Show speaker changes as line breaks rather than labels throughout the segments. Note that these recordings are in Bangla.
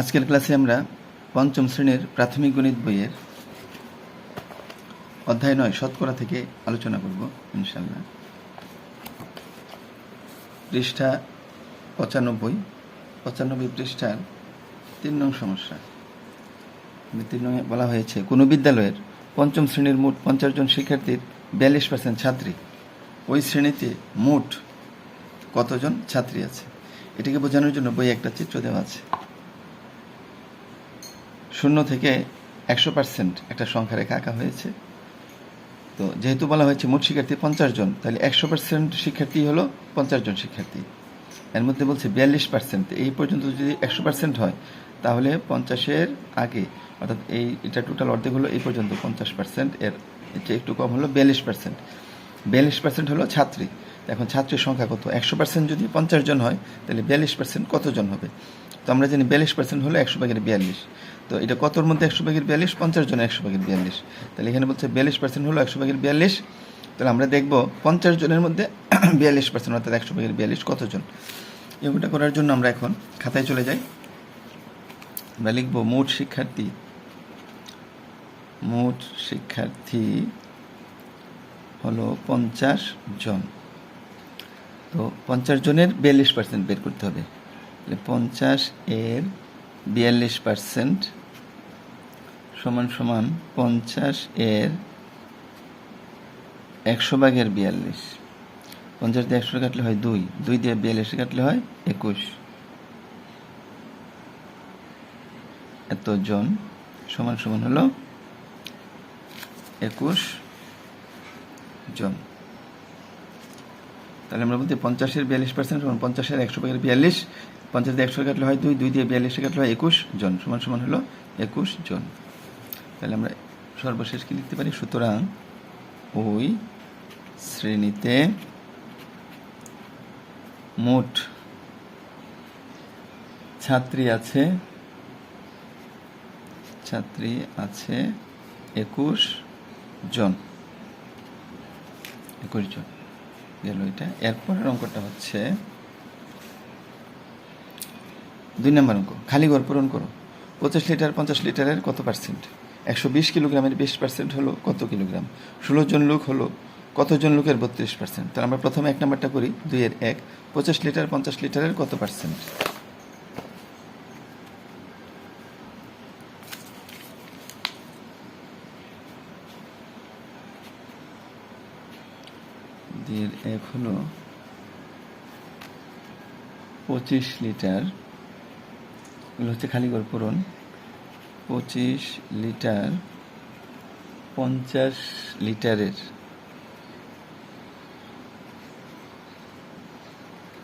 আজকের ক্লাসে আমরা পঞ্চম শ্রেণির প্রাথমিক গণিত বইয়ের অধ্যায় নয়, শতকরা থেকে আলোচনা করব ইনশাল্লাহ পৃষ্ঠা পঁচানব্বই। পঁচানব্বই পৃষ্ঠার তিন নং সমস্যা। তিন নং বলা হয়েছে, কোনো বিদ্যালয়ের পঞ্চম শ্রেণির মোট পঞ্চাশ জন শিক্ষার্থীর বিয়াল্লিশ পার্সেন্ট ছাত্রী। ওই শ্রেণীতে মোট কতজন ছাত্রী আছে? এটাকে বোঝানোর জন্য বই একটা চিত্র দেওয়া আছে। শূন্য থেকে একশো পার্সেন্ট একটা সংখ্যা রেখা আঁকা হয়েছে। তো যেহেতু বলা হয়েছে মোট শিক্ষার্থী পঞ্চাশ জন, তাহলে একশো পার্সেন্ট শিক্ষার্থী হলো পঞ্চাশ জন শিক্ষার্থী। এর মধ্যে বলছে বিয়াল্লিশ পার্সেন্ট এই পর্যন্ত যদি একশো পার্সেন্ট হয়, তাহলে পঞ্চাশের আগে, অর্থাৎ এই, এটা টোটাল অর্ধেক হলো এই পর্যন্ত পঞ্চাশ পার্সেন্ট এর চেয়ে একটু কম হলো বিয়াল্লিশ পার্সেন্ট বিয়াল্লিশ পার্সেন্ট হলো ছাত্রী। এখন ছাত্রীর সংখ্যা কত? একশো পার্সেন্ট যদি পঞ্চাশ জন হয়, তাহলে বিয়াল্লিশ পার্সেন্ট কতজন হবে? তো আমরা জানি বিয়াল্লিশ পার্সেন্ট হলো একশো ভাগের বিয়াল্লিশ। তো এটা কতর মধ্যে একশো ভাগের বিয়াল্লিশ? পঞ্চাশ জন একশো ভাগের বিয়াল্লিশ। তাহলে এখানে বলছে বিয়াল্লিশ পার্সেন্ট হলো একশো ভাগের বিয়াল্লিশ। তাহলে আমরা দেখব পঞ্চাশ জনের মধ্যে বিয়াল্লিশ পার্সেন্ট অর্থাৎ একশো ভাগের বিয়াল্লিশ কতজন? এগুলোটা করার জন্য আমরা এখন খাতায় চলে যাই। আমরা লিখব মোট শিক্ষার্থী। মোট শিক্ষার্থী হলো পঞ্চাশ জন। তো পঞ্চাশ জনের বিয়াল্লিশ পার্সেন্ট বের করতে হবে। পঞ্চাশ এর বিয়াল্লিশ পার্সেন্ট সমান সমান পঞ্চাশ এর একশো ভাগের বিয়াল্লিশ। পঞ্চাশ দিয়ে একশো কাটলে হয় দুই। দুই দিয়ে বিয়াল্লিশ কাটলে হয় একুশ। এত জন সমান সমান হলো একুশ জন। তাহলে আমরা বলতে পঞ্চাশের বিয়াল্লিশ পার্সেন্ট সমান পঞ্চাশের একশো ভাগের বিয়াল্লিশ পঞ্চাশ দিয়ে একশো কাটলে হয় দুই দুই দিয়ে বিয়াল্লিশে কাটলে হয় একুশ জন, সমান সমান হলো একুশ জন। তাহলে আমরা সর্বশেষ কি লিখতে পারি? সুতরাং ওই শ্রেণীতে মোট ছাত্রী আছে ছাত্রী আছে একুশ জন। একুশ জন গেল এটা। এরপরের অঙ্কটা হচ্ছে দুই নম্বর অঙ্ক, খালি ঘর পূরণ করো। পঁচিশ লিটার, পঞ্চাশ লিটারের কত পার্সেন্ট একশো বিশ কিলোগ্রামের বিশ পার্সেন্ট হলো কত কিলোগ্রাম? ষোলো জন লোক হলো কতজন লোকের বত্রিশ পার্সেন্ট তাহলে আমরা প্রথমে এক নম্বরটা করি, দুইয়ের এক। পঁচিশ লিটার, পঞ্চাশ লিটারের কত পার্সেন্ট এক হলো পঁচিশ লিটার এগুলো হচ্ছে খালি ঘর পূরণ পঁচিশ লিটার, পঞ্চাশ লিটারের।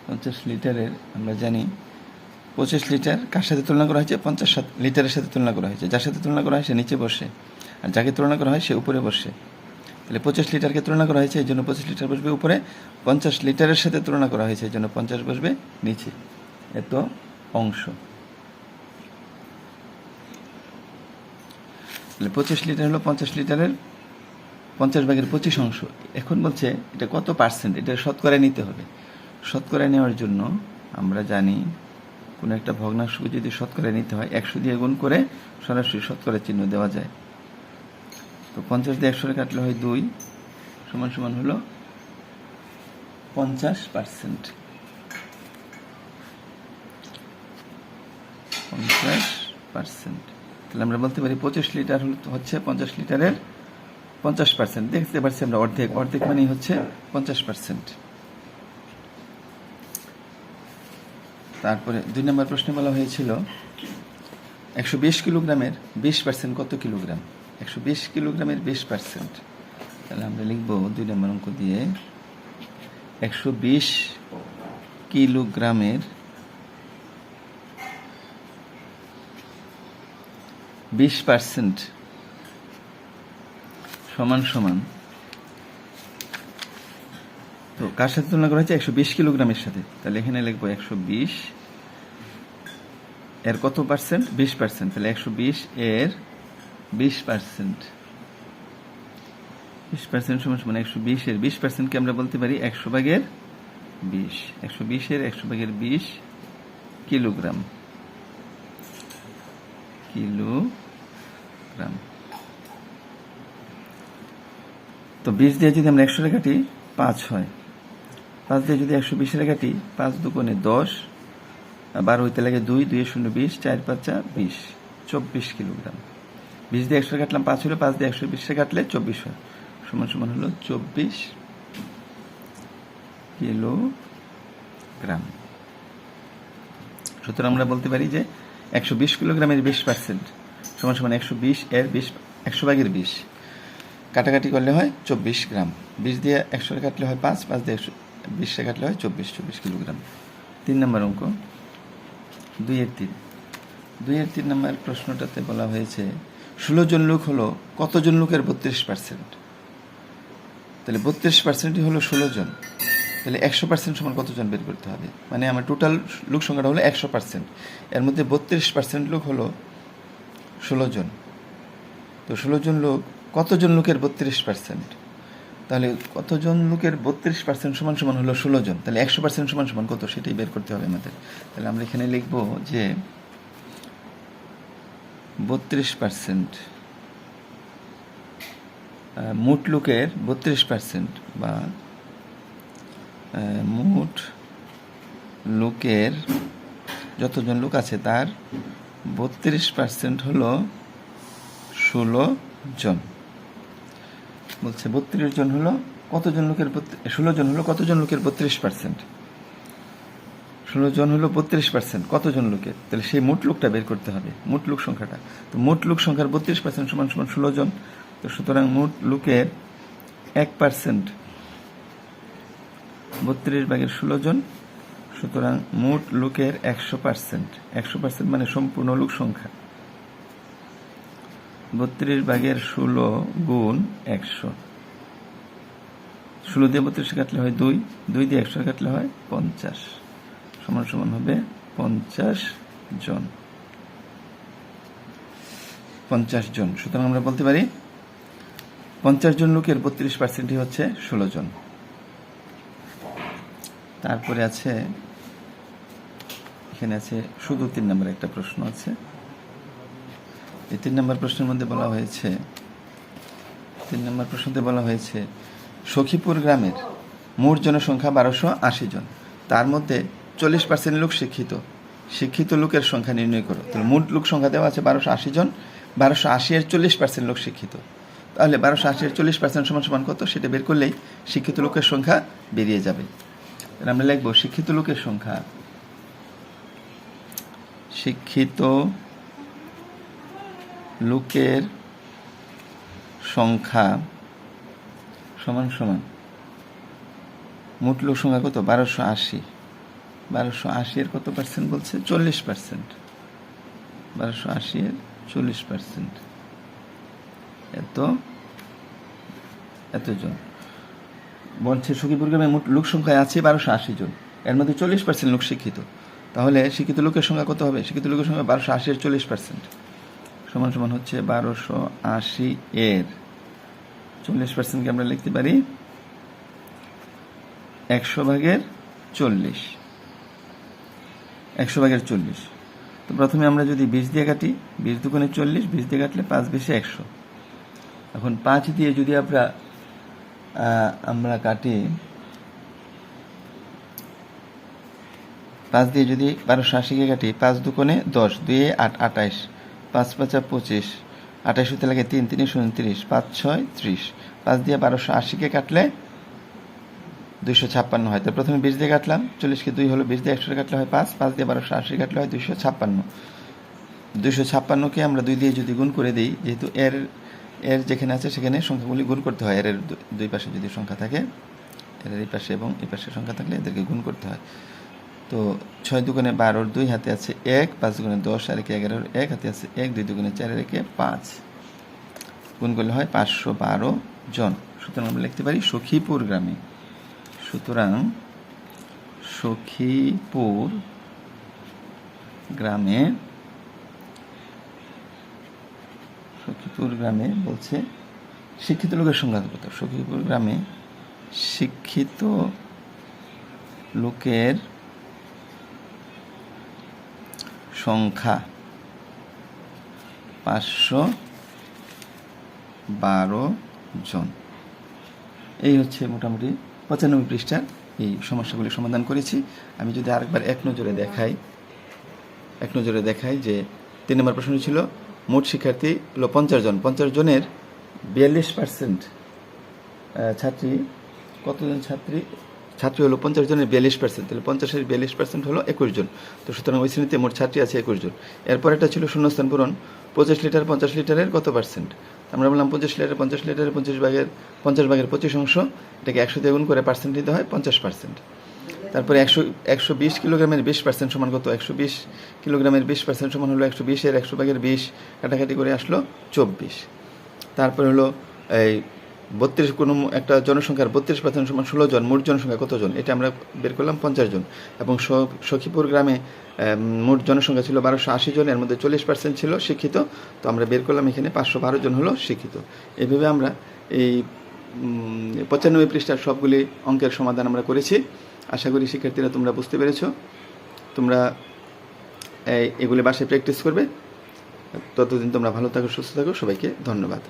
পঞ্চাশ লিটারের, আমরা জানি পঁচিশ লিটার কার সাথে তুলনা করা হয়েছে? পঞ্চাশ লিটারের সাথে তুলনা করা হয়েছে। যার সাথে তুলনা করা হয় সে নিচে বসে, আর যাকে তুলনা করা হয় সে উপরে বসে। তাহলে পঁচিশ লিটারকে তুলনা করা হয়েছে, এই জন্য পঁচিশ লিটার বসবে উপরে। পঞ্চাশ লিটারের সাথে তুলনা করা হয়েছে, এই জন্য পঞ্চাশ বসবে নিচে। এত অংশ। তাহলে পঁচিশ লিটার হলো পঞ্চাশ লিটারের পঞ্চাশ ভাগের পঁচিশ অংশ। এখন বলছে এটা কত পার্সেন্ট এটা শতকরা নিতে হবে। শতকরা নেওয়ার জন্য আমরা জানি কোনো একটা ভগ্নাংশকে যদি শতকরা নিতে হয়, একশো দিয়ে গুণ করে সরাসরি শতকরা চিহ্ন দেওয়া যায়। তো পঞ্চাশ দিয়ে একশো কাটলে হয় দুই সমান সমান হলো পঞ্চাশ পার্সেন্ট পঞ্চাশ পার্সেন্ট তাহলে আমরা বলতে পারি পঁচিশ লিটার হচ্ছে পঞ্চাশ লিটারের পঞ্চাশ পার্সেন্ট দেখতে পারছি আমরা অর্ধেক। অর্ধেক মানেই হচ্ছে পঞ্চাশ পার্সেন্ট তারপরে দুই নম্বর প্রশ্নে বলা হয়েছিল, একশো বিশ কিলোগ্রামের বিশ পার্সেন্ট কত কিলোগ্রাম? একশো বিশ কিলোগ্রামের বিশ পার্সেন্ট তাহলে আমরা লিখব দুই নম্বর অঙ্ক দিয়ে, একশো বিশ কিলোগ্রামের বিশ পার্সেন্ট। সমান সমান। তো কার সাথে তুলনা করা হয়েছে? একশো বিশ কিলোগ্রামের সাথে। তাহলে এখানে লিখব একশো বিশ। এর কত পার্সেন্ট? বিশ পার্সেন্ট। তাহলে একশো বিশ এর বিশ পার্সেন্ট। বিশ পার্সেন্ট সমান সমান একশো বিশের বিশ পার্সেন্টকে আমরা বলতে পারি? একশো ভাগের বিশ। একশো বিশের একশো ভাগের বিশ কিলোগ্রাম। কিলোগ্রাম তো বিশ দিয়ে যদি আমরা একশো কাটি, পাঁচ হয়। পাঁচ দিয়ে যদি একশো বিশের কাটি, পাঁচ দুগুণে দশ, বারো হইতে লাগে দুই দুই শূন্য বিশ, চার পাঁচা বিশ, চব্বিশ কিলোগ্রাম। বিশ দিয়ে একশো কাটলাম, পাঁচ হলো পাঁচ দিয়ে একশো বিশে কাটলে চব্বিশ হয়। সমান সমান হলো চব্বিশ কিলোগ্রাম। সুতরাং আমরা বলতে পারি যে একশো বিশ কিলোগ্রামের বিশ পার্সেন্ট সমান সমান একশো বিশ এর বিশ, একশো ভাগের বিশ। কাটাকাটি করলে হয় চব্বিশ গ্রাম। বিশ দিয়ে একশো কাটলে হয় পাঁচ পাঁচ দিয়ে একশো, বিশে কাটলে হয় চব্বিশ চব্বিশ কিলোগ্রাম। তিন নম্বর অঙ্ক। দুইয়ের তিন। দুইয়ের তিন নম্বর প্রশ্নটাতে বলা হয়েছে, ষোলো জন লোক হলো কতজন লোকের বত্রিশ পার্সেন্ট? তাহলে বত্রিশ পার্সেন্টই হলো ষোলো জন। তাহলে একশো পার্সেন্ট সমান কতজন বের করতে হবে? মানে আমার টোটাল লোক সংখ্যাটা হলো একশো পার্সেন্ট। এর মধ্যে বত্রিশ পার্সেন্ট লোক হলো ষোলো জন। তো ষোলো জন লোক, কতজন লোকের বত্রিশ পার্সেন্ট তাহলে কতজন লোকের বত্রিশ পার্সেন্ট সমান সমান হলো ষোলো জন? তাহলে একশো পার্সেন্ট সমান সমান কত? সেটাই বের করতে হবে আমাদের। তাহলে আমরা এখানে লিখব যে বত্রিশ পার্সেন্ট মোট লোকের বত্রিশ পার্সেন্ট বা মোট লোকের যতজন লোক আছে তার বত্রিশ পার্সেন্ট হলো ষোলো জন। বলছে বত্রিশ জন হলো কতজন লোকের ষোলো জন হলো কতজন লোকের বত্রিশ পার্সেন্ট ষোলো জন হলো বত্রিশ পার্সেন্ট কতজন লোকের? তাহলে সেই মোট লোকটা বের করতে হবে, মোট লোক সংখ্যাটা। তো মোট লোক সংখ্যার বত্রিশ পার্সেন্ট সমান সমান ষোলো জন। তো সুতরাং মোট লোকের এক পার্সেন্ট বত্রিশ ভাগের ষোলো জন সুতরাং মোট লোকের একশো পার্সেন্ট। একশো পার্সেন্ট মানে সম্পূর্ণ লোক সংখ্যা। বত্রিশ ভাগের ষোলো গুণ একশো। ষোলো দিয়ে বত্রিশ কাটলে হয় দুই। দুই দিয়ে একশো কাটলে হয় পঞ্চাশ। সমান সমান হবে পঞ্চাশ জন। পঞ্চাশ জন। সুতরাং আমরা বলতে পারি পঞ্চাশ জন লোকের বত্রিশ পার্সেন্টই হচ্ছে ষোলো জন। তারপরে আছে এখানে আছে, শুধু তিন নম্বর একটা প্রশ্ন আছে। এই তিন নম্বর প্রশ্নের মধ্যে বলা হয়েছে, তিন নম্বর প্রশ্নতে বলা হয়েছে, সখীপুর গ্রামের মোট জনসংখ্যা বারোশো আশি জন। তার মধ্যে চল্লিশ পার্সেন্ট লোক শিক্ষিত। শিক্ষিত লোকের সংখ্যা নির্ণয় করো। তাহলে মোট লোক সংখ্যা দেওয়া আছে বারোশো আশি জন। বারোশো আশি এর চল্লিশ পার্সেন্ট লোক শিক্ষিত। তাহলে বারোশো আশি এর চল্লিশ পার্সেন্ট সমান সমান কত? সেটা বের করলেই শিক্ষিত লোকের সংখ্যা বেরিয়ে যাবে। আমরা লিখব, শিক্ষিত লোকের সংখ্যা শিক্ষিত লোকের সংখ্যা সমান সমান। মোট লোক সংখ্যা কত? বারোশো আশি। বারোশো আশি এর কত পার্সেন্ট বলছে? চল্লিশ পার্সেন্ট বারোশো আশি এর চল্লিশ পার্সেন্ট এত? এতজন। বলছে সখীপুর গ্রামে মোট লোক সংখ্যায় আছে বারোশো আশি জন। এর মধ্যে চল্লিশ পার্সেন্ট লোক শিক্ষিত। তাহলে শিক্ষিত লোকের সংখ্যা কত হবে? শিক্ষিত লোকের সংখ্যা বারোশো আশি এর চল্লিশ পার্সেন্ট সমান সমান হচ্ছে বারোশো আশি এর। চল্লিশ পার্সেন্টকে আমরা লিখতে পারি? একশো ভাগের চল্লিশ। একশো ভাগের চল্লিশ। তো প্রথমে আমরা যদি বিশ দিয়ে কাটি, বিশ দুগুণে চল্লিশ, বিশ দিয়ে কাটলে পাঁচ বেশি একশো। এখন পাঁচ দিয়ে যদি আমরা আমরা কাটি পাঁচ দিয়ে যদি বারোশো আশিকে কাটি, পাঁচ দুকোণে দশ, দুয়ে আট আঠাইশ পাঁচ পাঁচা পঁচিশ। আঠাইশ হতে লাগে তিন তিরিশ। উনত্রিশ পাঁচ ছয়, ত্রিশ। পাঁচ দিয়ে বারোশো আশিকে কাটলে দুইশো ছাপ্পান্ন হয়। তো প্রথমে বিশ দিয়ে কাটলাম, চল্লিশকে দুই হলো বিশ দিয়ে একশো কাটলে হয় পাঁচ পাঁচ দিয়ে বারোশো আশি কাটলে হয় দুইশো ছাপ্পান্ন। দুইশো ছাপ্পান্নকে আমরা দুই দিয়ে যদি গুণ করে দিই, যেহেতু এর এর যেখানে আছে সেখানে সংখ্যাগুলি গুণ করতে হয়। এর দুই পাশে যদি সংখ্যা থাকে এর এই পাশে এবং এই পাশে সংখ্যা থাকলে এদেরকে গুণ করতে হয়। তো ছয় দুগুণে বারোর দুই হাতে আছে এক, পাঁচ দুগুণে দশ, আর একে এগারোর এক হাতে আছে এক, দুই দুগুণে চারের একে পাঁচ। গুণ করলে হয় পাঁচশো বারো জন। সুতরাং আমরা লিখতে পারি সখীপুর গ্রামে। সুতরাং সখীপুর গ্রামে সখীপুর গ্রামে বলছে শিক্ষিত লোকের সংখ্যা কত? সখীপুর গ্রামে শিক্ষিত লোকের সংখ্যা পাঁচশো বারো জন। এই হচ্ছে মোটামুটি পঁচানব্বই পৃষ্ঠার এই সমস্যাগুলি সমাধান করেছি। আমি যদি আরেকবার এক নজরে দেখাই, এক নজরে দেখাই যে তিন নম্বর প্রশ্ন ছিল, মোট শিক্ষার্থী হলো পঞ্চাশ জন। পঞ্চাশ জনের বিয়াল্লিশ পার্সেন্ট ছাত্রী, কতজন ছাত্রী ছাত্রী হলো পঞ্চাশ জনের বিয়াল্লিশ পার্সেন্ট তাহলে পঞ্চাশের বিয়াল্লিশ পার্সেন্ট হলো একুশ জন। তো সুতরাং ওই শ্রেণীতে মোট ছাত্রী আছে একুশ জন। এরপর একটা ছিল শূন্যস্থান পূরণ, পঁচিশ লিটার পঞ্চাশ লিটারের কত পার্সেন্ট আমরা বললাম পঞ্চাশ লিটার, পঞ্চাশ লিটারের পঞ্চাশ ভাগের পঞ্চাশ ভাগের পঁচিশ অংশ, এটাকে একশো দিয়ে গুণ করে পার্সেন্ট দিতে হয়, পঞ্চাশ পার্সেন্ট তারপরে একশো একশো বিশ কিলোগ্রামের বিশ পার্সেন্ট সমান কত? একশো বিশ কিলোগ্রামের বিশ পার্সেন্ট সমান হলো একশো বিশের, একশো ভাগের বিশ, কাটাকাটি করে আসলো চব্বিশ। তারপরে হলো এই বত্রিশ কোনো একটা জনসংখ্যার বত্রিশ পার্সেন্ট সমান ষোলো জন, মোট জনসংখ্যা কতজন এটা আমরা বের করলাম পঞ্চাশ জন। এবং সখীপুর গ্রামে মোট জনসংখ্যা ছিল বারোশো আশি জন, এর মধ্যে চল্লিশ পার্সেন্ট ছিল শিক্ষিত। তো আমরা বের করলাম এখানে পাঁচশো বারো জন হলো শিক্ষিত। এইভাবে আমরা এই পঁচানব্বই পৃষ্ঠার সবগুলি অঙ্কের সমাধান আমরা করেছি। আশা করি শিক্ষার্থীরা তোমরা বুঝতে পেরেছ। তোমরা এগুলি বাসায় প্র্যাকটিস করবে। ততদিন তোমরা ভালো থাকো, সুস্থ থাকো। সবাইকে ধন্যবাদ।